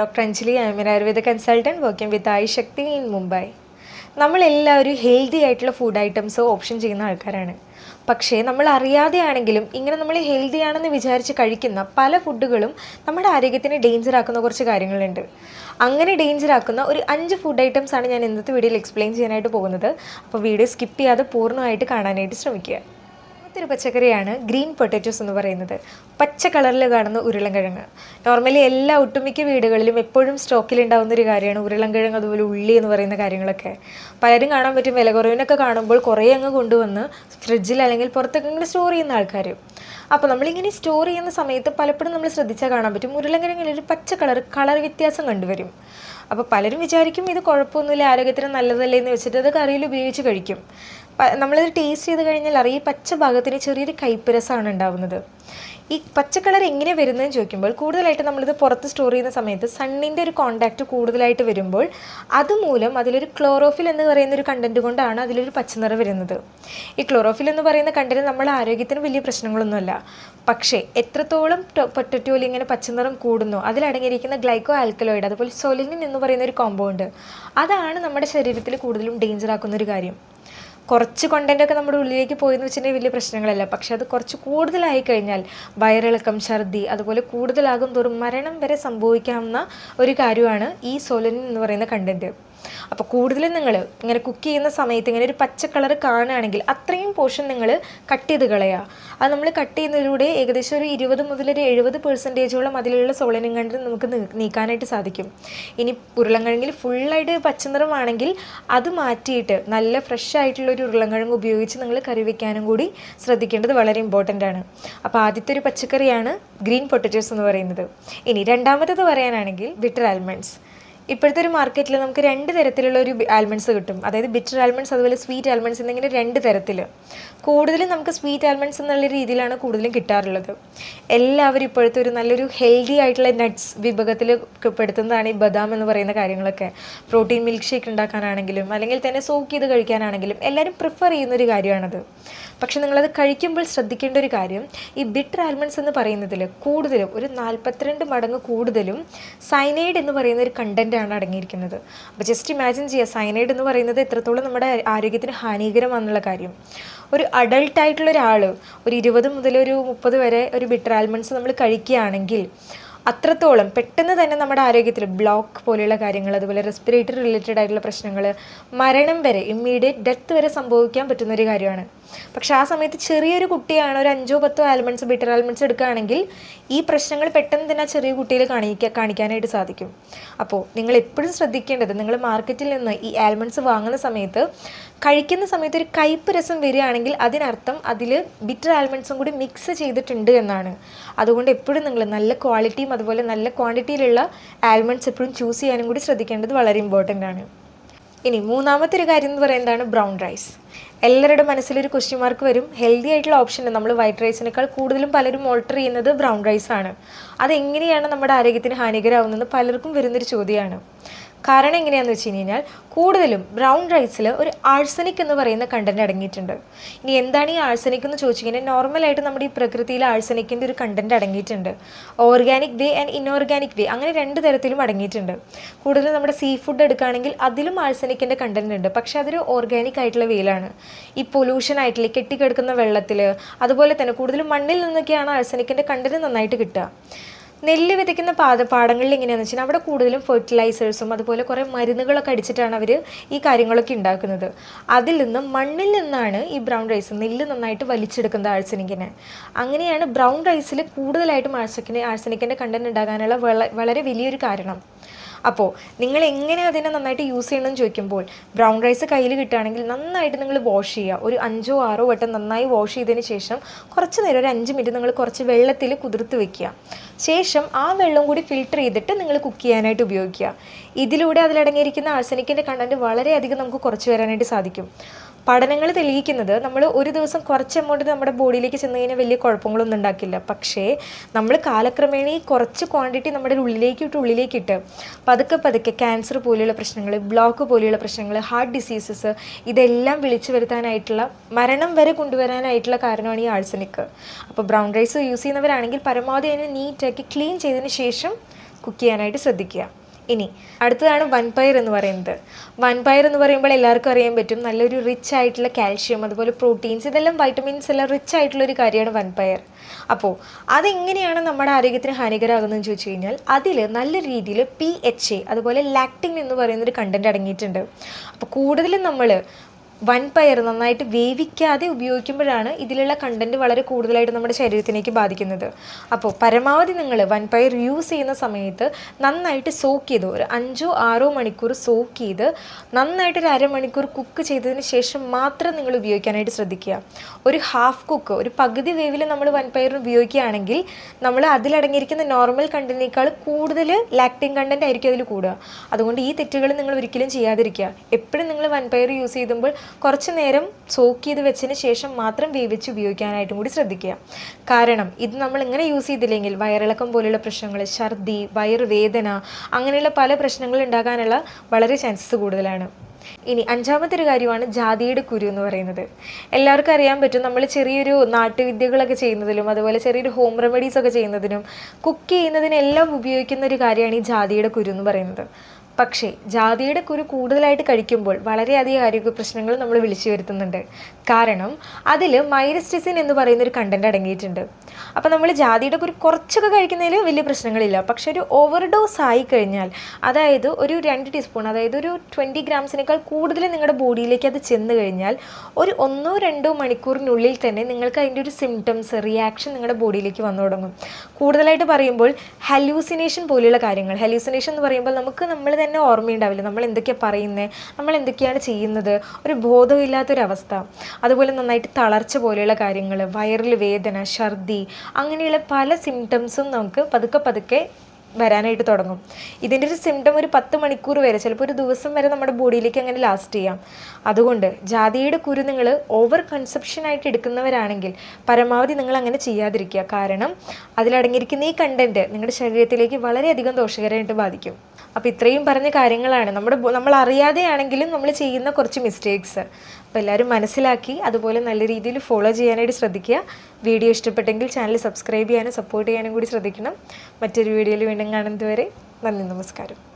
Doctor Anjali I M Ayurveda consultant working with I Shakti in Mumbai നമ്മളെല്ലാവരും healthy ആയിട്ടുള്ള food items option ചെയ്യുന്ന ആൾക്കാരാണ്. പക്ഷേ നമ്മൾ അറിയാതെയാണെങ്കിലും ഇങ്ങനെ നമ്മൾ ഹെൽത്തി ആണെന്ന് വിചാരിച്ച് കഴിക്കുന്ന പല ഫുഡുകളും നമ്മുടെ ആരോഗ്യത്തിന് ഡേഞ്ചർ ആക്കുന്ന കുറച്ച് കാര്യങ്ങളുണ്ട്. അങ്ങനെ ഡേഞ്ചർ ആക്കുന്ന ഒരു അഞ്ച് ഫുഡ് ഐറ്റംസ് ആണ് ഞാൻ ഇന്നത്തെ വീഡിയോയിൽ എക്സ്പ്ലെയിൻ ചെയ്യാനായിട്ട് പോകുന്നത്. അപ്പോൾ വീഡിയോ സ്കിപ്പ് ചെയ്യാതെ പൂർണമായിട്ട് കാണാനായിട്ട് ശ്രമിക്കുക. ഒരു പച്ചക്കറിയാണ് ഗ്രീൻ പൊട്ടാറ്റോസ് എന്ന് പറയുന്നത്. പച്ച കളറിൽ കാണുന്ന ഉരുളൻകിഴങ്ങ്. നോർമലി എല്ലാ ഒട്ടുമിക്ക വീടുകളിലും എപ്പോഴും സ്റ്റോക്കിൽ ഉണ്ടാകുന്ന ഒരു കാര്യമാണ് ഉരുളൻകിഴങ്ങ് അതുപോലെ ഉള്ളി എന്ന് പറയുന്ന കാര്യങ്ങളൊക്കെ. പലരും കാണാൻ പറ്റും വില കുറവിനൊക്കെ കാണുമ്പോൾ കുറേ അങ്ങ് കൊണ്ടുവന്ന് ഫ്രിഡ്ജിൽ അല്ലെങ്കിൽ പുറത്തൊക്കെ ഇങ്ങനെ സ്റ്റോർ ചെയ്യുന്ന ആൾക്കാർ. അപ്പോൾ നമ്മളിങ്ങനെ സ്റ്റോർ ചെയ്യുന്ന സമയത്ത് പലപ്പോഴും നമ്മൾ ശ്രദ്ധിച്ചാൽ കാണാൻ പറ്റും ഉരുളൻകിഴങ്ങിൽ ഒരു പച്ച കളർ കളർ വ്യത്യാസം കണ്ടുവരും. അപ്പോൾ പലരും വിചാരിക്കും ഇത് കുഴപ്പമൊന്നുമില്ല ആരോഗ്യത്തിന് നല്ലതല്ലേ എന്ന് വെച്ചിട്ട് അത് കറിയിൽ ഉപയോഗിച്ച് കഴിക്കും. നമ്മളിത് ടേസ്റ്റ് ചെയ്ത് കഴിഞ്ഞാൽ അറിയ ഈ പച്ച ഭാഗത്തിന് ചെറിയൊരു കയ്പ്പ് രസമാണ് ഉണ്ടാവുന്നത്. ഈ പച്ച കളർ എങ്ങനെ വരുന്നതെന്ന് ചോദിക്കുമ്പോൾ കൂടുതലായിട്ട് നമ്മളിത് പുറത്ത് സ്റ്റോർ ചെയ്യുന്ന സമയത്ത് സണ്ണിന്റെ ഒരു കോണ്ടാക്റ്റ് കൂടുതലായിട്ട് വരുമ്പോൾ അതുമൂലം അതിലൊരു ക്ലോറോഫിൽ എന്ന് പറയുന്ന ഒരു കണ്ടന്റ് കൊണ്ടാണ് അതിലൊരു പച്ചനിറം വരുന്നത്. ഈ ക്ലോറോഫിൽ എന്ന് പറയുന്ന കണ്ടന്റ് നമ്മുടെ ആരോഗ്യത്തിന് വലിയ പ്രശ്നങ്ങളൊന്നുമല്ല. പക്ഷേ എത്രത്തോളം പൊട്ടറ്റോയിൽ ഇങ്ങനെ പച്ചനിറം കൂടുന്നു അതിലടങ്ങിയിരിക്കുന്ന ഗ്ലൈക്കോ ആൽക്കലോയിഡ് അതുപോലെ സൊലിനിൻ എന്ന് പറയുന്ന ഒരു കോമ്പൗണ്ട് അതാണ് നമ്മുടെ ശരീരത്തിൽ കൂടുതലും ഡേഞ്ചർ ആക്കുന്ന ഒരു കാര്യം. കുറച്ച് ഒക്കെ നമ്മുടെ ഉള്ളിലേക്ക് പോയി എന്ന് വെച്ചിട്ടുണ്ടെങ്കിൽ വലിയ പ്രശ്നങ്ങളല്ല. പക്ഷെ അത് കുറച്ച് കൂടുതലായി കഴിഞ്ഞാൽ വയറിളക്കം ഛർദി അതുപോലെ കൂടുതലാകും തോറും മരണം വരെ സംഭവിക്കാവുന്ന ഒരു കാര്യമാണ് ഈ സോലനിൻ എന്ന് പറയുന്ന കണ്ടന്റ് അപ്പോൾ കൂടുതലും നിങ്ങൾ ഇങ്ങനെ കുക്ക് ചെയ്യുന്ന സമയത്ത് ഇങ്ങനെ ഒരു പച്ച കളർ കാണുകയാണെങ്കിൽ അത്രയും പോർഷൻ നിങ്ങൾ കട്ട് ചെയ്ത് കളയുക അത് നമ്മൾ കട്ട് ചെയ്യുന്നതിലൂടെ ഏകദേശം ഒരു ഇരുപത് മുതൽ ഒരു എഴുപത് പെർസെന്റേജോളം അതിലുള്ള സോളനും കണ്ട് നമുക്ക് നീക്കാനായിട്ട് സാധിക്കും. ഇനി ഉരുളൻകിഴങ്ങിൽ ഫുള്ളായിട്ട് പച്ചനിറമാണെങ്കിൽ അത് മാറ്റിയിട്ട് നല്ല ഫ്രഷ് ആയിട്ടുള്ള ഒരു ഉരുളൻകിഴങ്ങ് ഉപയോഗിച്ച് നിങ്ങൾ കറി വയ്ക്കാനും കൂടി ശ്രദ്ധിക്കേണ്ടത് വളരെ ഇമ്പോർട്ടന്റ് ആണ്. അപ്പോൾ ആദ്യത്തെ ഒരു പച്ചക്കറിയാണ് ഗ്രീൻ പൊട്ടറ്റോസ് എന്ന് പറയുന്നത്. ഇനി രണ്ടാമത്തേത് പറയാനാണെങ്കിൽ ബിറ്റർ ആൽമണ്ട്സ് ഇപ്പോഴത്തെ ഒരു മാർക്കറ്റിൽ നമുക്ക് രണ്ട് തരത്തിലുള്ള ഒരു ആൽമണ്ട്സ് കിട്ടും. അതായത് ബിറ്റർ ആൽമണ്ട്സ് അതുപോലെ സ്വീറ്റ് ആൽമണ്ട്സ് എന്നിങ്ങനെ രണ്ട് തരത്തിൽ കൂടുതലും നമുക്ക് സ്വീറ്റ് ആൽമണ്ട്സ് എന്നുള്ള രീതിയിലാണ് കൂടുതലും കിട്ടാറുള്ളത്. എല്ലാവരും ഇപ്പോഴത്തെ ഒരു നല്ലൊരു ഹെൽത്തി ആയിട്ടുള്ള നട്ട്സ് വിഭാഗത്തിൽ പെടുത്തുന്നതാണ് ഈ ബദാം എന്ന് പറയുന്ന കാര്യങ്ങളൊക്കെ. പ്രോട്ടീൻ മിൽക്ക് ഷേക്ക് ഉണ്ടാക്കാനാണെങ്കിലും അല്ലെങ്കിൽ തന്നെ സോക്ക് ചെയ്ത് കഴിക്കാനാണെങ്കിലും എല്ലാവരും പ്രിഫർ ചെയ്യുന്ന ഒരു കാര്യമാണത്. പക്ഷെ നിങ്ങളത് കഴിക്കുമ്പോൾ ശ്രദ്ധിക്കേണ്ട ഒരു കാര്യം ഈ ബിറ്റർ ആൽമണ്ട്സ് എന്ന് പറയുന്നതിൽ കൂടുതലും ഒരു നാൽപ്പത്തിരണ്ട് മടങ്ങ് കൂടുതലും സൈനൈഡ് എന്ന് പറയുന്ന ഒരു കണ്ടന്റ് ആണ് അടങ്ങിയിരിക്കുന്നത്. അപ്പോൾ ജസ്റ്റ് ഇമാജിൻ ചെയ്യുക സൈനൈഡ് എന്ന് പറയുന്നത് എത്രത്തോളം നമ്മുടെ ആരോഗ്യത്തിന് ഹാനികരമാണെന്നുള്ള കാര്യം. ഒരു അഡൾട്ട് ആയിട്ടുള്ള ഒരാൾ ഒരു ഇരുപത് മുതൽ ഒരു മുപ്പത് വരെ ഒരു ബിറ്റർ ആൽമണ്ട്സ് നമ്മൾ കഴിക്കുകയാണെങ്കിൽ അത്രത്തോളം പെട്ടെന്ന് തന്നെ നമ്മുടെ ആരോഗ്യത്തിൽ ബ്ലോക്ക് പോലെയുള്ള കാര്യങ്ങൾ അതുപോലെ റെസ്പിറേറ്ററി റിലേറ്റഡ് ആയിട്ടുള്ള പ്രശ്നങ്ങൾ മരണം വരെ ഇമ്മീഡിയറ്റ് ഡെത്ത് വരെ സംഭവിക്കാൻ പറ്റുന്ന ഒരു കാര്യമാണ്. പക്ഷെ ആ സമയത്ത് ചെറിയൊരു കുട്ടിയാണ് ഒരു അഞ്ചോ പത്തോ ആൽമണ്ട്സ് ബിറ്റർ ആൽമണ്ട്സ് എടുക്കുകയാണെങ്കിൽ ഈ പ്രശ്നങ്ങൾ പെട്ടെന്ന് തന്നെ ചെറിയ കുട്ടിയിൽ കാണിക്കാൻ കാണിക്കാനായിട്ട് സാധിക്കും. അപ്പോൾ നിങ്ങൾ എപ്പോഴും ശ്രദ്ധിക്കേണ്ടത് നിങ്ങൾ മാർക്കറ്റിൽ നിന്ന് ഈ ആൽമണ്ട്സ് വാങ്ങുന്ന സമയത്ത് കഴിക്കുന്ന സമയത്ത് ഒരു കയ്പ്പ് രസം വരികയാണെങ്കിൽ അതിനർത്ഥം അതിൽ ബിറ്റർ ആൽമണ്ട്സും കൂടി മിക്സ് ചെയ്തിട്ടുണ്ട് എന്നാണ്. അതുകൊണ്ട് എപ്പോഴും നിങ്ങൾ നല്ല ക്വാളിറ്റിയും അതുപോലെ നല്ല ക്വാണ്ടിറ്റിയിലുള്ള ആൽമണ്ട്സ് എപ്പോഴും ചൂസ് ചെയ്യാനും കൂടി ശ്രദ്ധിക്കേണ്ടത് വളരെ ഇമ്പോർട്ടന്റ് ആണ്. ഇനി മൂന്നാമത്തെ ഒരു കാര്യം എന്ന് പറയുന്നതാണ് ബ്രൗൺ റൈസ് എല്ലാവരുടെ മനസ്സിലൊരു ക്വസ്റ്റ്യൻ മാർക്ക് വരും. ഹെൽത്തി ആയിട്ടുള്ള ഓപ്ഷൻ നമ്മൾ വൈറ്റ് റൈസിനേക്കാൾ കൂടുതലും പലരും ഓൾട്ടർ ചെയ്യുന്നത് ബ്രൗൺ റൈസാണ് അതെങ്ങനെയാണ് നമ്മുടെ ആരോഗ്യത്തിന് ഹാനികരമാവുന്നത് പലർക്കും വരുന്നൊരു ചോദ്യമാണ്. കാരണം എങ്ങനെയാണെന്ന് വെച്ച് കഴിഞ്ഞാൽ കൂടുതലും ബ്രൗൺ റൈസിൽ ഒരു ആഴ്സനിക് എന്ന് പറയുന്ന കണ്ടന്റ് അടങ്ങിയിട്ടുണ്ട്. ഇനി എന്താണ് ഈ ആഴ്സനിക് എന്ന് ചോദിച്ചു കഴിഞ്ഞാൽ നോർമലായിട്ട് നമ്മുടെ ഈ പ്രകൃതിയിൽ ആഴ്സനിക്കിന്റെ ഒരു കണ്ടന്റ് അടങ്ങിയിട്ടുണ്ട്. Organic way and inorganic way അങ്ങനെ രണ്ട് തരത്തിലും അടങ്ങിയിട്ടുണ്ട്. കൂടുതലും നമ്മുടെ സീ ഫുഡ് എടുക്കുകയാണെങ്കിൽ അതിലും ആഴ്സനിക്കിന്റെ കണ്ടന്റ് ഉണ്ട്. പക്ഷേ അതൊരു ഓർഗാനിക് ആയിട്ടുള്ള വേയിലാണ് ഈ പൊല്യൂഷൻ ആയിട്ടില്ല കെട്ടിക്കിടക്കുന്ന വെള്ളത്തിൽ അതുപോലെ തന്നെ കൂടുതലും മണ്ണിൽ നിന്നൊക്കെയാണ് ആഴ്സനിക്കിന്റെ കണ്ടന്റ് നന്നായിട്ട് കിട്ടുക. നെല്ല് വിതയ്ക്കുന്ന പാത പാടങ്ങളിൽ എങ്ങനെയാണെന്ന് വെച്ചാൽ അവിടെ കൂടുതലും ഫെർട്ടിലൈസേഴ്സും അതുപോലെ കുറേ മരുന്നുകളൊക്കെ അടിച്ചിട്ടാണ് അവർ ഈ കാര്യങ്ങളൊക്കെ ഉണ്ടാക്കുന്നത് അതിൽ നിന്നും മണ്ണിൽ നിന്നാണ് ഈ ബ്രൗൺ റൈസ് നെല്ല് നന്നായിട്ട് വലിച്ചെടുക്കുന്നത് ആഴ്സനിക്കിനെ അങ്ങനെയാണ് ബ്രൗൺ റൈസിൽ കൂടുതലായിട്ടും ആഴ്സക്കിന് ആഴ്സനിക്കിന്റെ കണ്ടന്റ് ഉണ്ടാകാനുള്ള വളരെ വലിയൊരു കാരണം. അപ്പോൾ നിങ്ങൾ എങ്ങനെ അതിനെ നന്നായിട്ട് യൂസ് ചെയ്യണമെന്ന് ചോദിക്കുമ്പോൾ ബ്രൗൺ റൈസ് കയ്യിൽ കിട്ടുകയാണെങ്കിൽ നന്നായിട്ട് നിങ്ങൾ വാഷ് ചെയ്യുക. ഒരു അഞ്ചോ ആറോ വട്ടം നന്നായി വാഷ് ചെയ്തതിന് ശേഷം കുറച്ച് നേരം ഒരു അഞ്ച് മിനിറ്റ് നിങ്ങൾ കുറച്ച് വെള്ളത്തിൽ കുതിർത്ത് വെക്കുക. ശേഷം ആ വെള്ളം കൂടി ഫിൽട്ടർ ചെയ്തിട്ട് നിങ്ങൾ കുക്ക് ചെയ്യാനായിട്ട് ഉപയോഗിക്കുക. ഇതിലൂടെ അതിലടങ്ങിയിരിക്കുന്ന ആഴ്സനിക്കിന്റെ കണ്ടന്റ് വളരെയധികം നമുക്ക് കുറച്ച് വരാനായിട്ട് സാധിക്കും. പഠനങ്ങൾ തെളിയിക്കുന്നത് നമ്മൾ ഒരു ദിവസം കുറച്ച് എമൗണ്ട് നമ്മുടെ ബോഡിയിലേക്ക് ചെന്ന് കഴിഞ്ഞാൽ വലിയ കുഴപ്പങ്ങളൊന്നും ഉണ്ടാക്കില്ല. പക്ഷേ നമ്മൾ കാലക്രമേണ ഈ കുറച്ച് ക്വാണ്ടിറ്റി നമ്മുടെ ഉള്ളിലേക്ക് ഇട്ട് ഉള്ളിലേക്ക് ഇട്ട് പതുക്കെ പതുക്കെ ക്യാൻസർ പോലെയുള്ള പ്രശ്നങ്ങൾ ബ്ലോക്ക് പോലെയുള്ള പ്രശ്നങ്ങൾ ഹാർട്ട് ഡിസീസസ് ഇതെല്ലാം വിളിച്ചു വരുത്താനായിട്ടുള്ള മരണം വരെ കൊണ്ടുവരാനായിട്ടുള്ള കാരണമാണ് ഈ ആഴ്സനിക്ക് അപ്പോൾ ബ്രൗൺ റൈസ് യൂസ് ചെയ്യുന്നവരാണെങ്കിൽ പരമാവധി അതിനെ നീറ്റാക്കി ക്ലീൻ ചെയ്തതിന് ശേഷം കുക്ക് ചെയ്യാനായിട്ട് ശ്രദ്ധിക്കുക. ഇനി അടുത്തതാണ് വൻപയർ എന്ന് പറയുന്നത്. വൻപയർ എന്ന് പറയുമ്പോൾ എല്ലാവർക്കും അറിയാൻ പറ്റും നല്ലൊരു റിച്ച് ആയിട്ടുള്ള കാൽഷ്യം അതുപോലെ പ്രോട്ടീൻസ് ഇതെല്ലാം വൈറ്റമിൻസ് എല്ലാം റിച്ച് ആയിട്ടുള്ള ഒരു കാര്യമാണ് വൻപയർ. അപ്പോൾ അതെങ്ങനെയാണ് നമ്മുടെ ആരോഗ്യത്തിന് ഹാനികരമാകുന്നതെന്ന് ചോദിച്ചു കഴിഞ്ഞാൽ അതിൽ നല്ല രീതിയിൽ പി എച്ച് എ അതുപോലെ ലാക്ടിൻ എന്ന് പറയുന്നൊരു കണ്ടന്റ് അടങ്ങിയിട്ടുണ്ട്. അപ്പോൾ കൂടുതലും നമ്മൾ വൻപയർ നന്നായിട്ട് വേവിക്കാതെ ഉപയോഗിക്കുമ്പോഴാണ് ഇതിലുള്ള കണ്ടന്റ് വളരെ കൂടുതലായിട്ട് നമ്മുടെ ശരീരത്തിലേക്ക് ബാധിക്കുന്നത്. അപ്പോൾ പരമാവധി നിങ്ങൾ വൻപയർ യൂസ് ചെയ്യുന്ന സമയത്ത് നന്നായിട്ട് സോക്ക് ചെയ്ത് ഒരു അഞ്ചോ ആറോ മണിക്കൂർ സോക്ക് ചെയ്ത് നന്നായിട്ട് ഒരു അരമണിക്കൂർ കുക്ക് ചെയ്തതിന് ശേഷം മാത്രം നിങ്ങൾ ഉപയോഗിക്കാനായിട്ട് ശ്രദ്ധിക്കുക. ഒരു ഹാഫ് കുക്ക് ഒരു പകുതി വേവിൽ നമ്മൾ വൻപയർ ഉപയോഗിക്കുകയാണെങ്കിൽ നമ്മൾ അതിലടങ്ങിയിരിക്കുന്ന നോർമൽ കണ്ടന്റിനേക്കാൾ കൂടുതൽ ലാക്ടിൻ കണ്ടന്റ് ആയിരിക്കും അതിൽ കൂടുക. അതുകൊണ്ട് ഈ തെറ്റുകൾ നിങ്ങൾ ഒരിക്കലും ചെയ്യാതിരിക്കുക. എപ്പോഴും നിങ്ങൾ വൻപയർ യൂസ് ചെയ്യുമ്പോൾ കുറച്ച് നേരം സോക്ക് ചെയ്ത് വെച്ചതിന് ശേഷം മാത്രം വേവിച്ച് ഉപയോഗിക്കാനായിട്ടും കൂടി ശ്രദ്ധിക്കുക. കാരണം ഇത് നമ്മൾ ഇങ്ങനെ യൂസ് ചെയ്തില്ലെങ്കിൽ വയറിളക്കം പോലുള്ള പ്രശ്നങ്ങൾ ഛർദി വയറുവേദന അങ്ങനെയുള്ള പല പ്രശ്നങ്ങൾ ഉണ്ടാകാനുള്ള വളരെ ചാൻസസ് കൂടുതലാണ്. ഇനി അഞ്ചാമത്തെ ഒരു കാര്യമാണ് ജാതിയുടെ കുരു എന്ന് പറയുന്നത്. എല്ലാവർക്കും അറിയാൻ പറ്റും നമ്മൾ ചെറിയൊരു നാട്ടുവിദ്യകളൊക്കെ ചെയ്യുന്നതിലും അതുപോലെ ചെറിയൊരു ഹോം റെമഡീസ് ഒക്കെ ചെയ്യുന്നതിനും കുക്ക് ചെയ്യുന്നതിനെല്ലാം ഉപയോഗിക്കുന്ന ഒരു കാര്യമാണ് ഈ ജാതിയുടെ കുരു എന്ന് പറയുന്നത്. പക്ഷേ ജാതിയുടെ കുരു കൂടുതലായിട്ട് കഴിക്കുമ്പോൾ വളരെയധികം ആരോഗ്യ പ്രശ്നങ്ങൾ നമ്മൾ വിളിച്ചു വരുത്തുന്നുണ്ട്. കാരണം അതിൽ മൈറസ്റ്റിസിൻ എന്ന് പറയുന്ന ഒരു കണ്ടന്റ് അടങ്ങിയിട്ടുണ്ട്. അപ്പോൾ നമ്മൾ ജാതിയുടെ കുരു കുറച്ചൊക്കെ കഴിക്കുന്നതിൽ വലിയ പ്രശ്നങ്ങളില്ല. പക്ഷെ ഒരു ഓവർ ഡോസ് ആയി കഴിഞ്ഞാൽ അതായത് ഒരു രണ്ട് ടീസ്പൂൺ അതായത് ഒരു ട്വന്റി ഗ്രാംസിനേക്കാൾ കൂടുതൽ നിങ്ങളുടെ ബോഡിയിലേക്ക് അത് ചെന്ന് കഴിഞ്ഞാൽ ഒരു ഒന്നോ രണ്ടോ മണിക്കൂറിനുള്ളിൽ തന്നെ നിങ്ങൾക്ക് അതിന്റെ ഒരു സിംറ്റംസ് റിയാക്ഷൻ നിങ്ങളുടെ ബോഡിയിലേക്ക് വന്നു തുടങ്ങും. കൂടുതലായിട്ട് പറയുമ്പോൾ ഹലൂസിനേഷൻ പോലെയുള്ള കാര്യങ്ങൾ. ഹലൂസിനേഷൻ എന്ന് പറയുമ്പോൾ നമുക്ക് നമ്മൾ തന്നെ ഓർമ്മയുണ്ടാവില്ല. നമ്മൾ എന്തൊക്കെയാണ് പറയുന്നത് നമ്മൾ എന്തൊക്കെയാണ് ചെയ്യുന്നത്? ഒരു ബോധമില്ലാത്തൊരവസ്ഥ. അതുപോലെ നന്നായിട്ട് തളർച്ച പോലെയുള്ള കാര്യങ്ങൾ വയറിൽ വേദന ഛർദി അങ്ങനെയുള്ള പല സിംറ്റംസും നമുക്ക് പതുക്കെ പതുക്കെ വരാനായിട്ട് തുടങ്ങും. ഇതിന്റെ ഒരു സിംറ്റം ഒരു പത്ത് മണിക്കൂർ വരെ ചിലപ്പോൾ ഒരു ദിവസം വരെ നമ്മുടെ ബോഡിയിലേക്ക് അങ്ങനെ ലാസ്റ്റ് ചെയ്യാം. അതുകൊണ്ട് ജാതിയുടെ കുരു നിങ്ങൾ ഓവർ കൺസെപ്ഷനായിട്ട് എടുക്കുന്നവരാണെങ്കിൽ പരമാവധി നിങ്ങൾ അങ്ങനെ ചെയ്യാതിരിക്കുക. കാരണം അതിലടങ്ങിയിരിക്കുന്ന ഈ കണ്ടന്റ് നിങ്ങളുടെ ശരീരത്തിലേക്ക് വളരെയധികം ദോഷകരമായിട്ട് ബാധിക്കും. അപ്പോൾ ഇത്രയും പറഞ്ഞ കാര്യങ്ങളാണ്. നമ്മുടെ നമ്മൾ അറിയാതെയാണെങ്കിലും നമ്മൾ ചെയ്യുന്ന കുറച്ച് മിസ്റ്റേക്സ് അപ്പോൾ എല്ലാവരും മനസ്സിലാക്കി അതുപോലെ നല്ല രീതിയിൽ ഫോളോ ചെയ്യാനായിട്ട് ശ്രദ്ധിക്കുക. വീഡിയോ ഇഷ്ടപ്പെട്ടെങ്കിൽ ചാനൽ സബ്സ്ക്രൈബ് ചെയ്യാനും സപ്പോർട്ട് ചെയ്യാനും കൂടി ശ്രദ്ധിക്കണം. മറ്റൊരു വീഡിയോയിൽ വീണ്ടും കാണുന്നത് വരെ നന്ദി നമസ്കാരം.